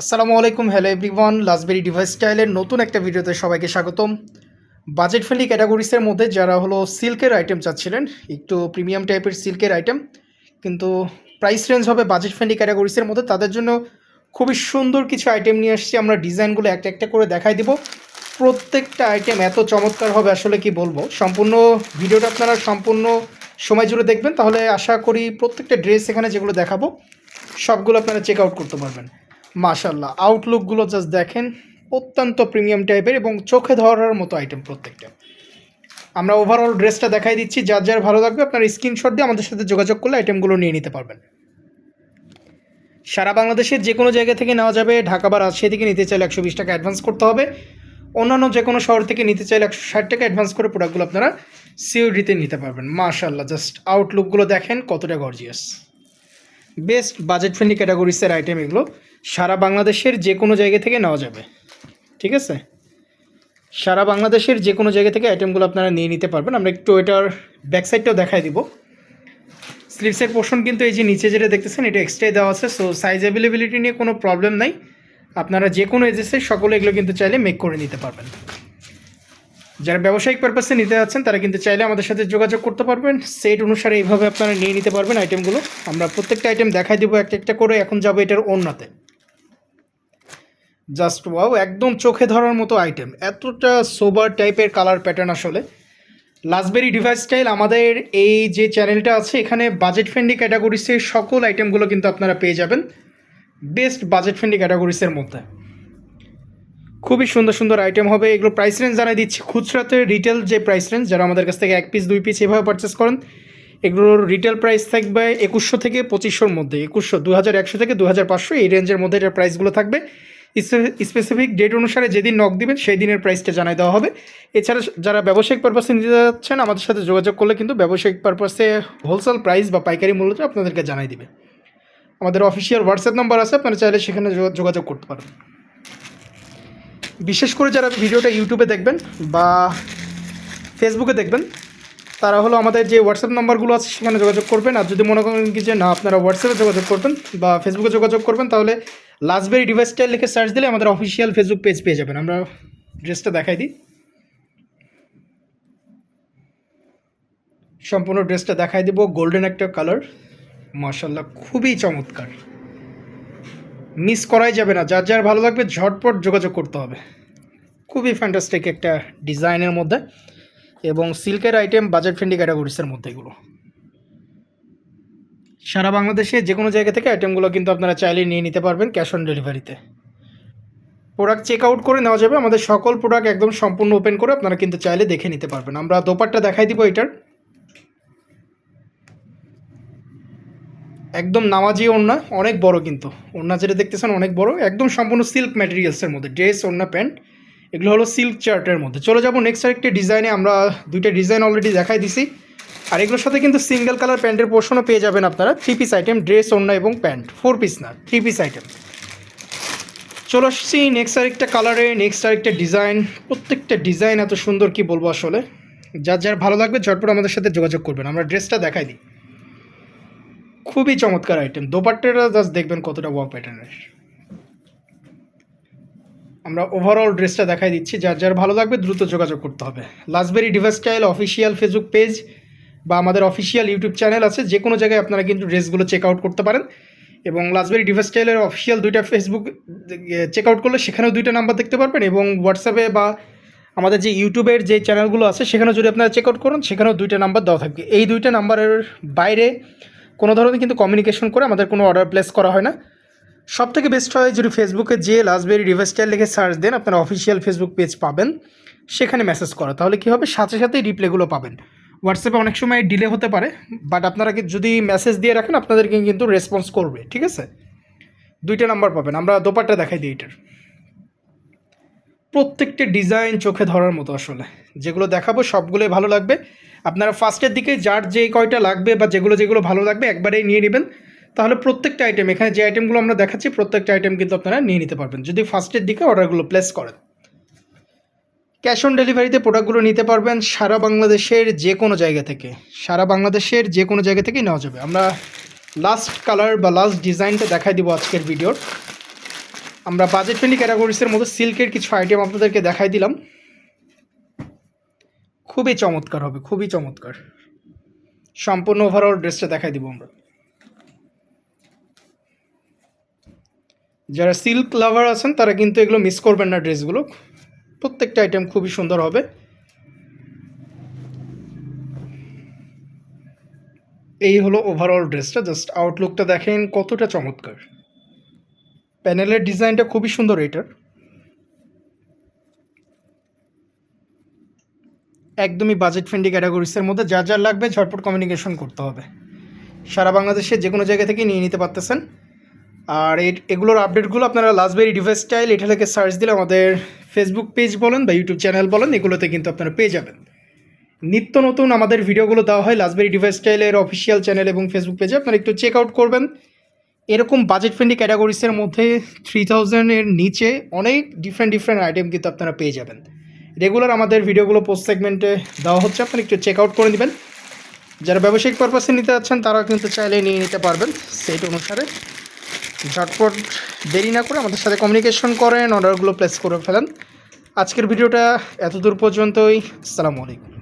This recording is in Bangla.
আসসালামু আলাইকুম হ্যালো এভরিওয়ান লাসবেরি ডিভাইস স্টাইলের নতুন একটা ভিডিওতে সবাইকে স্বাগতম। বাজেট ফ্রেন্ডলি ক্যাটাগরিসের মধ্যে যারা হলো সিল্কের আইটেম চাচ্ছিলেন, একটু প্রিমিয়াম টাইপের সিল্কের আইটেম কিন্তু প্রাইস রেঞ্জ হবে বাজেট ফ্রেন্ডলি ক্যাটাগরিসের মধ্যে, তাদের জন্য খুবই সুন্দর কিছু আইটেম নিয়ে আসছি, আমরা ডিজাইনগুলো একটা একটা করে দেখাই দিব। প্রত্যেকটা আইটেম এত চমৎকার হবে, আসলে কি বলব? সম্পূর্ণ ভিডিওটা আপনারা সম্পূর্ণ সময় জুড়ে দেখবেন, তাহলে আশা করি প্রত্যেকটা ড্রেস এখানে যেগুলো দেখাবো, সবগুলো আপনারা চেক আউট করতে পারবেন। মাশাল্লাহ আউটলুকগুলো জাস্ট দেখেন, অত্যন্ত প্রিমিয়াম টাইপের এবং চোখে ধরার মতো আইটেম প্রত্যেকটা। আমরা ওভারঅল ড্রেসটা দেখাই দিচ্ছি, যার যার ভালো লাগবে আপনার স্ক্রিনশট দিয়ে আমাদের সাথে যোগাযোগ করলে আইটেমগুলো নিয়ে নিতে পারবেন। সারা বাংলাদেশের যে কোনো জায়গা থেকে নেওয়া যাবে, ঢাকা বা রাজশাহী থেকে নিতে চাইলে একশো বিশ টাকা অ্যাডভান্স করতে হবে। অন্যান্য যে কোনো শহর থেকে নিতে চাইলে একশো ষাট টাকা অ্যাডভান্স করে প্রোডাক্টগুলো আপনারা সিওরিতে নিতে পারবেন। মাশাল্লাহ জাস্ট আউটলুকগুলো দেখেন কতটা গর্জিয়াস বেস্ট বাজেট ফ্রেন্ডলি ক্যাটাগরিসের আইটেম এগুলো সারা বাংলাদেশের যে কোনো জায়গা থেকে নেওয়া যাবে। ঠিক আছে? সারা বাংলাদেশের যে কোনো জায়গা থেকে আইটেমগুলো আপনারা নিয়ে নিতে পারবেন। আমরা একটু এটার ব্যাক সাইডটাও দেখাই দিব। স্লিপসের পোর্শন কিন্তু এই যে নিচে যেটা দেখতেছেন, এটা এক্সট্রাই দেওয়া আছে। সো সাইজ অ্যাভেলেবিলিটি নিয়ে কোনো প্রবলেম নাই। আপনারা যে কোনো এজেসের সকলে এগুলো কিন্তু চাইলে মেক করে নিতে পারবেন। যারা ব্যবসায়িক পারপাসে নিতে যাচ্ছেন, তারা কিন্তু চাইলে আমাদের সাথে যোগাযোগ করতে পারবেন। সেট অনুসারে এইভাবে আপনারা নিয়ে নিতে পারবেন আইটেমগুলো আমরা প্রত্যেকটা আইটেম দেখাই দেবো একটা একটা করে, এখন যাব এটার অন্যতে জাস্ট ওয়াও একদম চোখে ধরার মতো আইটেম এতটা সোবার টাইপের কালার প্যাটার্ন আসলে। লাসবেরি ডিভাইস স্টাইল আমাদের এই যে চ্যানেলটা আছে, এখানে বাজেট ফ্রেন্ডলি ক্যাটাগরিসের সকল আইটেমগুলো কিন্তু আপনারা পেয়ে যাবেন। বেস্ট বাজেট ফ্রেন্ডলি ক্যাটাগরিসের মধ্যে। খুবই সুন্দর সুন্দর আইটেম হবে। এগুলো প্রাইস রেঞ্জ জানাই দিচ্ছি। খুচরাতে রিটেল যে প্রাইস রেঞ্জ যারা আমাদের কাছ থেকে এক পিস দুই পিস এভাবে পারচেস করেন, এগুলোর রিটেল প্রাইস থাকবে একুশশো থেকে পঁচিশশোর মধ্যে। একুশশো দু হাজার একশো থেকে দু হাজার পাঁচশো এই রেঞ্জের মধ্যে এটার প্রাইসগুলো থাকবে। স্পেসিফিক ডেট অনুসারে যেদিন নক দিবেন, সেই দিনের প্রাইসটা জানাই দেওয়া হবে। এছাড়া যারা ব্যবসায়িক পারপাসে নিতে যাচ্ছেন, আমাদের সাথে যোগাযোগ করলে কিন্তু ব্যবসায়িক পারপাসে হোলসেল প্রাইস বা পাইকারি মূল্যটা আপনাদেরকে জানাই দিবে। আমাদের অফিসিয়াল হোয়াটসঅ্যাপ নাম্বার আছে, আপনারা চাইলে সেখানে যোগা- যোগাযোগ করতে পারেন। বিশেষ করে যারা ভিডিওটা ইউটিউবে দেখবেন বা ফেসবুকে দেখবেন, তারা হলো আমাদের যে হোয়াটসঅ্যাপ নাম্বারগুলো আছে সেখানে যোগাযোগ করবেন। আর যদি মনে করেন কি যে না, আপনারা হোয়াটসঅ্যাপে যোগাযোগ করবেন বা ফেসবুকে যোগাযোগ করবেন, তাহলে লাস্টবেরি ডিভাইস স্টাইল লিখে সার্চ দিলে আমাদের অফিসিয়াল ফেসবুক পেজ পেয়ে যাবেন। আমরা ড্রেসটা দেখাই দিই। সম্পূর্ণ ড্রেসটা দেখাই দিব। গোল্ডেন একটা কালার মার্শাল্লাহ খুবই চমৎকার। মিস করাই যাবে না। যার যার ভালো লাগবে, ঝটপট যোগাযোগ করতে হবে। খুবই ফ্যান্টাস্টিক একটা ডিজাইনের মধ্যে এবং সিল্কের আইটেম বাজেট ফ্রেন্ডলি ক্যাটাগরিসের মধ্যে এগুলো। সারা বাংলাদেশে যে কোনো জায়গা থেকে আইটেমগুলো কিন্তু আপনারা চাইলে নিয়ে নিতে পারবেন ক্যাশ অন ডেলিভারিতে প্রোডাক্ট চেক আউট করে নেওয়া যাবে। আমাদের সকল প্রোডাক্ট একদম সম্পূর্ণ ওপেন করে আপনারা কিন্তু চাইলে দেখে নিতে পারবেন। আমরা দোপারটা দেখাই দিব এটার। একদম নামাজি ওড়না, অনেক বড় কিন্তু। ওড়না যেটা দেখতেছেন অনেক বড়, একদম সম্পূর্ণ সিল্ক ম্যাটেরিয়ালসের মধ্যে ড্রেস ওড়না প্যান্ট এগুলো হলো সিল্ক চার্টের মধ্যে। চলে যাব নেক্সট আরেকটা ডিজাইনে আমরা দুইটা ডিজাইন অলরেডি দেখাই দিছি। আর এগুলোর সাথে কিন্তু সিঙ্গেল কালার প্যান্টের পোর্শনও পেয়ে যাবেন আপনারা। থ্রি পিস আইটেম ড্রেস ওড়না এবং প্যান্ট ফোর পিস না থ্রি পিস আইটেম চলে আসছি নেক্সট আরেকটা কালারে নেক্সট আরেকটা ডিজাইন প্রত্যেকটা ডিজাইন এত সুন্দর কি বলব আসলে? যার যার ভালো লাগবে ঝটপট আমাদের সাথে যোগাযোগ করবেন। আমরা ড্রেসটা দেখাই দিই। খুবই চমৎকার আইটেম দোপাট্টাটা জাস্ট দেখবেন কতটা ওয়াক প্যাটার্নের আমরা ওভারঅল ড্রেসটা দেখাই দিচ্ছি। যার যার ভালো লাগবে দ্রুত যোগাযোগ করতে হবে। Lastberry device style official Facebook page বা আমাদের অফিসিয়াল ইউটিউব চ্যানেল আছে। যে কোনো জায়গায় আপনারা কিন্তু ড্রেসগুলো চেক আউট করতে পারেন। এবং লাসবেরি ডিভাইস স্টাইলের অফিসিয়াল দুইটা ফেসবুক চেক আউট করলে সেখানেও দুইটা নাম্বার দেখতে পারবেন এবং হোয়াটসঅ্যাপে বা আমাদের যে ইউটিউবের যে চ্যানেলগুলো আছে, সেখানেও যদি আপনারা চেক আউট করেন, সেখানেও দুইটা নাম্বার দেওয়া থাকবে। এই দুইটা নাম্বারের বাইরে কোনো ধরনের কিন্তু কমিউনিকেশন করে আমাদের কোনো অর্ডার প্লেস করা হয় না। সব থেকে বেস্ট হয় যদি ফেসবুকে যে লাসবেরি রিভার্স স্টাইল লিখে সার্চ দেন, আপনারা অফিসিয়াল ফেসবুক পেজ পাবেন। সেখানে মেসেজ করা। তাহলে কী হবে? সাথে সাথেই রিপ্লাইগুলো পাবেন। হোয়াটসঅ্যাপে অনেক সময় ডিলে হতে পারে বাট আপনারা যদি মেসেজ দিয়ে রাখেন, আপনাদেরকে কিন্তু রেসপন্স করবে, ঠিক আছে? দুইটা নাম্বার পাবেন। আমরা দোপারটা দেখাই দিই এটার। প্রত্যেকটা ডিজাইন চোখে ধরার মতো আসলে। যেগুলো দেখাবো, সবগুলোই ভালো লাগবে। আপনারা ফার্স্টের দিকে যার যে কয়টা লাগবে বা যেগুলো যেগুলো ভালো লাগবে একবারেই নিয়ে নেবেন। তাহলে প্রত্যেকটা আইটেম এখানে যে আইটেমগুলো আমরা দেখাচ্ছি, প্রত্যেকটা আইটেম কিন্তু আপনারা নিয়ে নিতে পারবেন। যদি ফার্স্টের দিকে অর্ডারগুলো প্লেস করেন। ক্যাশ অন ডেলিভারিতে প্রোডাক্টগুলো নিতে পারবেন সারা বাংলাদেশের যে কোনো জায়গা থেকে। সারা বাংলাদেশের যে কোনো জায়গা থেকেই নেওয়া যাবে। আমরা লাস্ট কালার বা লাস্ট ডিজাইনটা দেখাই দিব আজকের ভিডিওর আমরা বাজেট ফ্রেন্ডলি ক্যাটাগরিসের মতো সিল্কের কিছু আইটেম আপনাদেরকে দেখাই দিলাম। খুবই চমৎকার হবে, খুবই চমৎকার। সম্পূর্ণ ওভারঅল ড্রেসটা দেখাই দিব আমরা। যারা সিল্ক লাভার আছেন, তারা কিন্তু এগুলো মিস করবেন না ড্রেসগুলো প্রত্যেকটা আইটেম খুবই সুন্দর হবে। এই হলো ওভারঅল ড্রেসটা জাস্ট আউটলুকটা দেখেন কতটা চমৎকার। প্যানেলের ডিজাইনটা খুবই সুন্দর এটার। একদমই বাজেট ফ্রেন্ডলি ক্যাটাগরিসের মধ্যে যা যা লাগবে ঝটপট কমিউনিকেশন করতে হবে। সারা বাংলাদেশে যে কোনো জায়গা থেকে নিয়ে নিতে পারতেছেন। আর এগুলোর আপডেটগুলো আপনারা লাস্টবেরি ডিভাইস স্টাইল এটা থেকে সার্চ দিলে আমাদের ফেসবুক পেজ বলেন বা ইউটিউব চ্যানেল বলেন, এগুলোতে কিন্তু আপনারা পেয়ে যাবেন। নিত্য নতুন আমাদের ভিডিওগুলো দেওয়া হয় লাস্টবেরি ডিভাইস স্টাইলের অফিসিয়াল চ্যানেল এবং ফেসবুক পেজে আপনারা একটু চেক আউট করবেন। এরকম বাজেট ফ্রেন্ডলি ক্যাটাগরিসের মধ্যে থ্রি থাউজেন্ডের নিচে অনেক ডিফারেন্ট ডিফারেন্ট আইটেম কিন্তু আপনারা পেয়ে যাবেন। রেগুলার আমাদের ভিডিওগুলো পোস্ট সেগমেন্টে দেওয়া হচ্ছে, আপনারা একটু চেক আউট করে নেবেন। যারা ব্যবসায়িক পারপাসে নিতে যাচ্ছেন তারা কিন্তু চাইলে নিয়ে নিতে পারবেন। সেট অনুসারে ঝটপট দেরি না করে আমাদের সাথে কমিউনিকেশন করেন অর্ডারগুলো প্লেস করে ফেলেন। আজকের ভিডিওটা এতদূর পর্যন্তই। আসসালামু আলাইকুম।